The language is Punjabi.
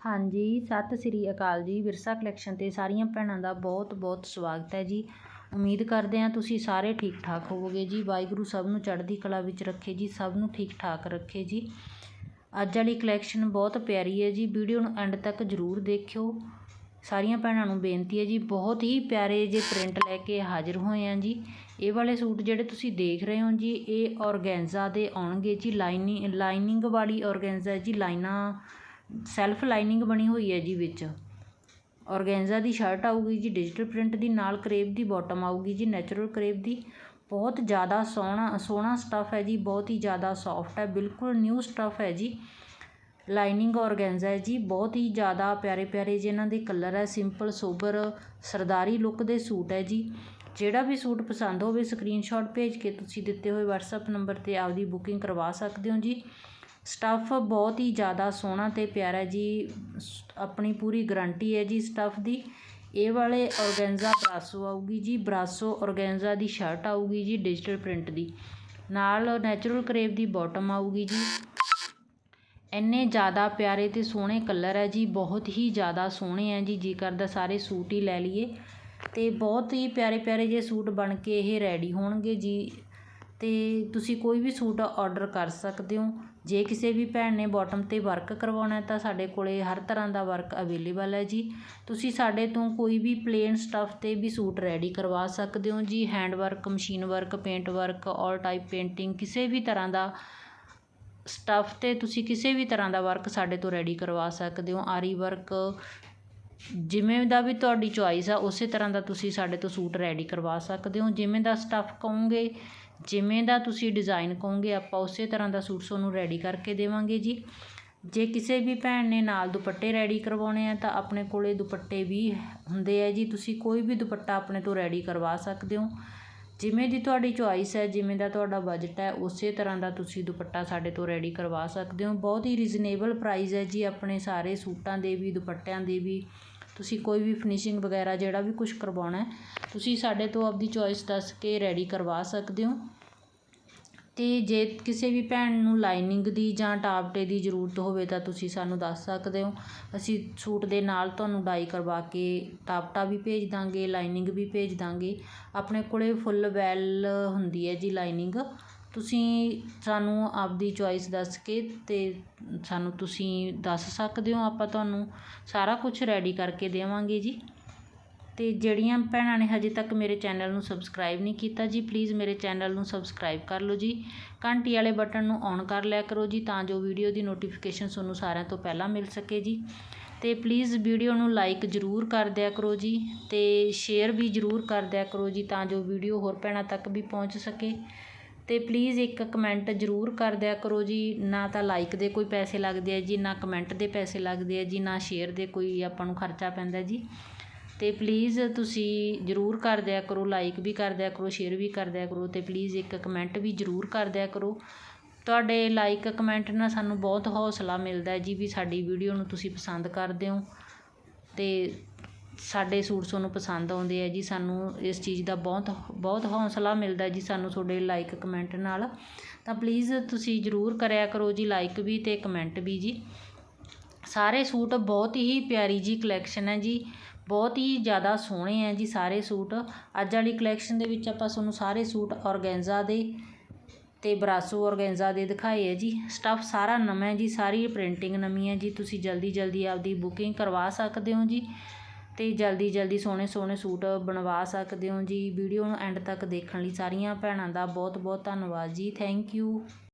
ਹਾਂਜੀ, ਸਤਿ ਸ੍ਰੀ ਅਕਾਲ ਜੀ। ਵਿਰਸਾ ਕਲੈਕਸ਼ਨ ਤੇ ਸਾਰੀਆਂ ਭੈਣਾਂ ਦਾ ਬਹੁਤ ਬਹੁਤ ਸਵਾਗਤ ਹੈ ਜੀ। ਉਮੀਦ ਕਰਦੇ ਹਾਂ ਤੁਸੀਂ ਸਾਰੇ ਠੀਕ ਠਾਕ ਹੋਵੋਗੇ ਜੀ। ਵਾਹਿਗੁਰੂ ਸਭ ਨੂੰ ਚੜ੍ਹਦੀ ਕਲਾ ਵਿੱਚ ਰੱਖੇ ਜੀ, ਸਭ ਨੂੰ ਠੀਕ ਠਾਕ ਰੱਖੇ ਜੀ। ਅੱਜ ਵਾਲੀ ਕਲੈਕਸ਼ਨ ਬਹੁਤ ਪਿਆਰੀ ਹੈ ਜੀ। ਵੀਡੀਓ ਨੂੰ ਐਂਡ ਤੱਕ ਜ਼ਰੂਰ ਦੇਖਿਓ। ਸਾਰੀਆਂ ਭੈਣਾਂ ਨੂੰ ਬੇਨਤੀ ਹੈ ਜੀ, ਬਹੁਤ ਹੀ ਪਿਆਰੇ ਜੇ ਪ੍ਰਿੰਟ ਲੈ ਕੇ ਹਾਜ਼ਰ ਹੋਏ ਆ ਜੀ। ਇਹ ਵਾਲੇ ਸੂਟ ਜਿਹੜੇ ਤੁਸੀਂ ਦੇਖ ਰਹੇ ਹੋ ਜੀ, ਇਹ ਔਰਗੈਂਜ਼ਾ ਦੇ ਆਉਣਗੇ ਜੀ। ਲਾਈਨਿੰਗ ਲਾਈਨਿੰਗ ਵਾਲੀ ਔਰਗੈਂਜ਼ਾ ਜੀ। ਲਾਈਨਾਂ ਸੈਲਫ ਲਾਈਨਿੰਗ ਬਣੀ ਹੋਈ ਹੈ ਜੀ ਵਿੱਚ। ਔਰਗੈਂਜ਼ਾ ਦੀ ਸ਼ਰਟ ਆਊਗੀ ਜੀ, ਡਿਜੀਟਲ ਪ੍ਰਿੰਟ ਦੀ, ਨਾਲ ਕਰੇਬ ਦੀ, ਬੋਟਮ ਆਊਗੀ ਜੀ, ਨੈਚੁਰਲ ਕਰੇਬ ਦੀ। ਬਹੁਤ ਜ਼ਿਆਦਾ ਸੋਹਣਾ ਸੋਹਣਾ ਸਟੱਫ ਹੈ ਜੀ, ਬਹੁਤ ਹੀ ਜ਼ਿਆਦਾ ਸੌਫਟ ਹੈ, ਬਿਲਕੁਲ ਨਿਊ ਸਟੱਫ ਹੈ ਜੀ। ਲਾਈਨਿੰਗ ਔਰਗੈਂਜ਼ਾ ਹੈ ਜੀ, ਬਹੁਤ ਹੀ ਜ਼ਿਆਦਾ ਪਿਆਰੇ ਪਿਆਰੇ ਜਿਹਨਾਂ ਦੇ ਕਲਰ ਹੈ ਸਿੰਪਲ ਸੋਬਰ ਸਰਦਾਰੀ ਲੁੱਕ ਦੇ ਸੂਟ ਹੈ ਜੀ। ਜਿਹੜਾ ਵੀ ਸੂਟ ਪਸੰਦ ਹੋਵੇ ਸਕਰੀਨਸ਼ਾਟ ਭੇਜ ਕੇ ਤੁਸੀਂ ਦਿੱਤੇ ਹੋਏ WhatsApp ਨੰਬਰ ਤੇ ਆਪਦੀ ਬੁਕਿੰਗ ਕਰਵਾ ਸਕਦੇ ਹੋ ਜੀ। ਸਟੱਫ ਬਹੁਤ ਹੀ ਜ਼ਿਆਦਾ ਸੋਹਣਾ ਅਤੇ ਪਿਆਰਾ ਜੀ। ਆਪਣੀ ਪੂਰੀ ਗਰੰਟੀ ਹੈ ਜੀ ਸਟੱਫ ਦੀ। ਇਹ ਵਾਲੇ ਔਰਗੈਂਜ਼ਾ ਬਰਾਸੋ ਆਊਗੀ ਜੀ। ਬਰਾਸੋ ਔਰਗੈਂਜ਼ਾ ਦੀ ਸ਼ਰਟ ਆਊਗੀ ਜੀ ਡਿਜੀਟਲ ਪ੍ਰਿੰਟ ਦੀ। ਨਾਲ ਨੈਚੁਰਲ ਕਰੇਵ ਦੀ ਬਾਟਮ ਆਊਗੀ ਜੀ। ਇੰਨੇ ਜ਼ਿਆਦਾ ਪਿਆਰੇ ਤੇ ਸੋਹਣੇ ਕਲਰ ਹੈ ਜੀ। ਬਹੁਤ ਹੀ ਜ਼ਿਆਦਾ ਸੋਹਣੇ ਹੈ ਜੀ। ਜੀ ਕਰਦਾ ਸਾਰੇ ਸੂਟ ਹੀ ਲੈ ਲਈਏ। ਤੇ ਬਹੁਤ ਹੀ ਪਿਆਰੇ ਪਿਆਰੇ ਜੇ ਸੂਟ ਬਣ ਕੇ ਇਹ ਰੈਡੀ ਹੋਣਗੇ ਜੀ। ਤੇ ਤੁਸੀਂ ਕੋਈ ਵੀ ਸੂਟ ਔਡਰ ਕਰ ਸਕਦੇ ਹੋ। ਜੇ ਕਿਸੇ ਵੀ ਭੈਣ ਨੇ ਬੋਟਮ ਤੇ ਵਰਕ ਕਰਵਾਉਣਾ ਤਾਂ ਸਾਡੇ ਕੋਲ ਹਰ ਤਰ੍ਹਾਂ ਦਾ ਵਰਕ ਅਵੇਲੇਬਲ ਹੈ ਜੀ। ਤੁਸੀਂ ਸਾਡੇ ਤੋਂ ਕੋਈ ਵੀ ਪਲੇਨ ਸਟੱਫ ਤੇ ਵੀ ਸੂਟ ਰੈਡੀ ਕਰਵਾ ਸਕਦੇ ਹੋ ਜੀ। Hand work machine work paint work all type painting ਕਿਸੇ ਵੀ ਤਰ੍ਹਾਂ ਦਾ ਸਟੱਫ ਤੇ ਤੁਸੀਂ ਕਿਸੇ ਵੀ ਤਰ੍ਹਾਂ ਦਾ ਵਰਕ ਸਾਡੇ ਤੋਂ ਰੈਡੀ ਕਰਵਾ ਸਕਦੇ ਹੋ। ਆਰੀ ਵਰਕ ਜਿਵੇਂ ਦਾ ਵੀ ਤੁਹਾਡੀ ਚੋਇਸ ਆ, ਉਸੇ ਤਰ੍ਹਾਂ ਦਾ ਤੁਸੀਂ ਸਾਡੇ ਤੋਂ ਸੂਟ ਰੈਡੀ ਕਰਵਾ ਸਕਦੇ ਹੋ। ਜਿਵੇਂ ਦਾ ਸਟੱਫ ਕਹੋਗੇ, ਜਿਵੇਂ ਦਾ ਤੁਸੀਂ ਡਿਜ਼ਾਇਨ ਕਹੋਗੇ, ਆਪਾਂ ਉਸੇ ਤਰ੍ਹਾਂ ਦਾ ਸੂਟ ਤੁਹਾਨੂੰ ਰੈਡੀ ਕਰਕੇ ਦੇਵਾਂਗੇ ਜੀ। ਜੇ ਕਿਸੇ ਵੀ ਭੈਣ ਨੇ ਨਾਲ ਦੁਪੱਟੇ ਰੈਡੀ ਕਰਵਾਉਣੇ ਆ, ਤਾਂ ਆਪਣੇ ਕੋਲੇ ਦੁਪੱਟੇ ਵੀ ਹੁੰਦੇ ਆ ਜੀ। ਤੁਸੀਂ ਕੋਈ ਵੀ ਦੁਪੱਟਾ ਆਪਣੇ ਤੋਂ ਰੈਡੀ ਕਰਵਾ ਸਕਦੇ ਹੋ। ਜਿਵੇਂ ਦੀ ਤੁਹਾਡੀ ਚੁਆਇਸ ਹੈ, ਜਿਵੇਂ ਦਾ ਤੁਹਾਡਾ ਬਜਟ ਹੈ, ਉਸੇ ਤਰ੍ਹਾਂ ਦਾ ਤੁਸੀਂ ਦੁਪੱਟਾ ਸਾਡੇ ਤੋਂ ਰੈਡੀ ਕਰਵਾ ਸਕਦੇ ਹੋ। ਬਹੁਤ ਹੀ ਰੀਜ਼ਨੇਬਲ ਪ੍ਰਾਈਸ ਹੈ ਜੀ ਆਪਣੇ ਸਾਰੇ ਸੂਟਾਂ ਦੇ ਵੀ, ਦੁਪੱਟਿਆਂ ਦੇ ਵੀ। ਤੁਸੀਂ ਕੋਈ ਵੀ ਫਿਨਿਸ਼ਿੰਗ ਵਗੈਰਾ ਜਿਹੜਾ ਵੀ ਕੁਛ ਕਰਵਾਉਣਾ ਤੁਸੀਂ ਸਾਡੇ ਤੋਂ ਆਪਦੀ ਚੋਇਸ ਦੱਸ ਕੇ ਰੈਡੀ ਕਰਵਾ ਸਕਦੇ ਹੋ। ਅਤੇ ਜੇ ਕਿਸੇ ਵੀ ਭੈਣ ਨੂੰ ਲਾਈਨਿੰਗ ਦੀ ਜਾਂ ਟਾਪਟੇ ਦੀ ਜ਼ਰੂਰਤ ਹੋਵੇ ਤਾਂ ਤੁਸੀਂ ਸਾਨੂੰ ਦੱਸ ਸਕਦੇ ਹੋ। ਅਸੀਂ ਸੂਟ ਦੇ ਨਾਲ ਤੁਹਾਨੂੰ ਡਾਈ ਕਰਵਾ ਕੇ ਟਾਪਟਾ ਵੀ ਭੇਜ ਦਾਂਗੇ ਲਾਈਨਿੰਗ ਵੀ ਭੇਜ ਦਾਂਗੇ। ਆਪਣੇ ਕੋਲ ਫੁੱਲ ਵੈਲ ਹੁੰਦੀ ਹੈ ਜੀ ਲਾਈਨਿੰਗ ਤੁਸੀਂ ਸਾਨੂੰ ਆਪਦੀ ਚੋਇਸ ਦੱਸ ਕੇ ਅਤੇ ਸਾਨੂੰ ਤੁਸੀਂ ਦੱਸ ਸਕਦੇ ਹੋ, ਆਪਾਂ ਤੁਹਾਨੂੰ ਸਾਰਾ ਕੁਛ ਰੈਡੀ ਕਰਕੇ ਦੇਵਾਂਗੇ ਜੀ। ਅਤੇ ਜਿਹੜੀਆਂ ਭੈਣਾਂ ਨੇ ਹਜੇ ਤੱਕ ਮੇਰੇ ਚੈਨਲ ਨੂੰ ਸਬਸਕ੍ਰਾਈਬ ਨਹੀਂ ਕੀਤਾ ਜੀ ਪਲੀਜ਼ ਮੇਰੇ ਚੈਨਲ ਨੂੰ ਸਬਸਕ੍ਰਾਈਬ ਕਰ ਲਓ ਜੀ। ਘੰਟੀ ਵਾਲੇ ਬਟਨ ਨੂੰ ਔਨ ਕਰ ਲਿਆ ਕਰੋ ਜੀ, ਤਾਂ ਜੋ ਵੀਡੀਓ ਦੀ ਨੋਟੀਫਿਕੇਸ਼ਨ ਤੁਹਾਨੂੰ ਸਾਰਿਆਂ ਤੋਂ ਪਹਿਲਾਂ ਮਿਲ ਸਕੇ ਜੀ। ਅਤੇ ਪਲੀਜ਼ ਵੀਡੀਓ ਨੂੰ ਲਾਈਕ ਜ਼ਰੂਰ ਕਰ ਦਿਆ ਕਰੋ ਜੀ ਅਤੇ ਸ਼ੇਅਰ ਵੀ ਜ਼ਰੂਰ ਕਰ ਦਿਆ ਕਰੋ ਜੀ, ਤਾਂ ਜੋ ਵੀਡੀਓ ਹੋਰ ਭੈਣਾਂ ਤੱਕ ਵੀ ਪਹੁੰਚ ਸਕੇ। ਅਤੇ ਪਲੀਜ਼ ਇੱਕ ਕਮੈਂਟ ਜ਼ਰੂਰ ਕਰ ਦਿਆ ਕਰੋ ਜੀ। ਨਾ ਤਾਂ ਲਾਈਕ ਦੇ ਕੋਈ ਪੈਸੇ ਲੱਗਦੇ ਆ ਜੀ, ਨਾ ਕਮੈਂਟ ਦੇ ਪੈਸੇ ਲੱਗਦੇ ਆ ਜੀ, ਨਾ ਸ਼ੇਅਰ ਦੇ ਕੋਈ ਆਪਾਂ ਨੂੰ ਖਰਚਾ ਪੈਂਦਾ ਜੀ। ਅਤੇ ਪਲੀਜ਼ ਤੁਸੀਂ ਜ਼ਰੂਰ ਕਰ ਦਿਆ ਕਰੋ ਲਾਈਕ ਵੀ ਕਰ ਦਿਆ ਕਰੋ ਸ਼ੇਅਰ ਵੀ ਕਰ ਦਿਆ ਕਰੋ ਅਤੇ ਪਲੀਜ਼ ਇੱਕ ਕਮੈਂਟ ਵੀ ਜ਼ਰੂਰ ਕਰ ਦਿਆ ਕਰੋ। ਤੁਹਾਡੇ ਲਾਈਕ ਕਮੈਂਟ ਨਾਲ ਸਾਨੂੰ ਬਹੁਤ ਹੌਸਲਾ ਮਿਲਦਾ ਜੀ ਵੀ ਸਾਡੀ ਵੀਡੀਓ ਨੂੰ ਤੁਸੀਂ ਪਸੰਦ ਕਰਦੇ ਹੋ। ਅਤੇ ਸਾਡੇ ਸੂਟ ਤੁਹਾਨੂੰ ਪਸੰਦ ਆਉਂਦੇ ਹੈ ਜੀ, ਸਾਨੂੰ ਇਸ ਚੀਜ਼ ਦਾ ਬਹੁਤ ਬਹੁਤ ਹੌਸਲਾ ਮਿਲਦਾ ਜੀ ਸਾਨੂੰ ਤੁਹਾਡੇ ਲਾਈਕ ਕਮੈਂਟ ਨਾਲ। ਤਾਂ ਪਲੀਜ਼ ਤੁਸੀਂ ਜ਼ਰੂਰ ਕਰਿਆ ਕਰੋ ਜੀ ਲਾਈਕ ਵੀ ਅਤੇ ਕਮੈਂਟ ਵੀ ਜੀ। ਸਾਰੇ ਸੂਟ ਬਹੁਤ ਹੀ ਪਿਆਰੀ ਜੀ ਕਲੈਕਸ਼ਨ ਹੈ ਜੀ, ਬਹੁਤ ਹੀ ਜ਼ਿਆਦਾ ਸੋਹਣੇ ਹੈ ਜੀ ਸਾਰੇ ਸੂਟ। ਅੱਜ ਵਾਲੀ ਕਲੈਕਸ਼ਨ ਦੇ ਵਿੱਚ ਆਪਾਂ ਤੁਹਾਨੂੰ ਸਾਰੇ ਸੂਟ ਔਰਗੈਂਜ਼ਾ ਦੇ ਤੇ ਬਰਾਸੋ ਔਰਗੈਂਜ਼ਾ ਦੇ ਦਿਖਾਏ ਹੈ ਜੀ। ਸਟੱਫ ਸਾਰਾ ਨਵਾਂ ਹੈ ਜੀ, ਸਾਰੀ ਪ੍ਰਿੰਟਿੰਗ ਨਵੀਂ ਹੈ ਜੀ, ਤੁਸੀਂ ਜਲਦੀ ਜਲਦੀ ਆਪਦੀ ਬੁਕਿੰਗ ਕਰਵਾ ਸਕਦੇ ਹੋ ਜੀ। ਅਤੇ ਜਲਦੀ ਜਲਦੀ ਸੋਹਣੇ ਸੋਹਣੇ ਸੂਟ ਬਣਵਾ ਸਕਦੇ ਹੋ ਜੀ। ਵੀਡੀਓ ਨੂੰ ਐਂਡ ਤੱਕ ਦੇਖਣ ਲਈ ਸਾਰੀਆਂ ਭੈਣਾਂ ਦਾ ਬਹੁਤ ਬਹੁਤ ਧੰਨਵਾਦ ਜੀ। Thank you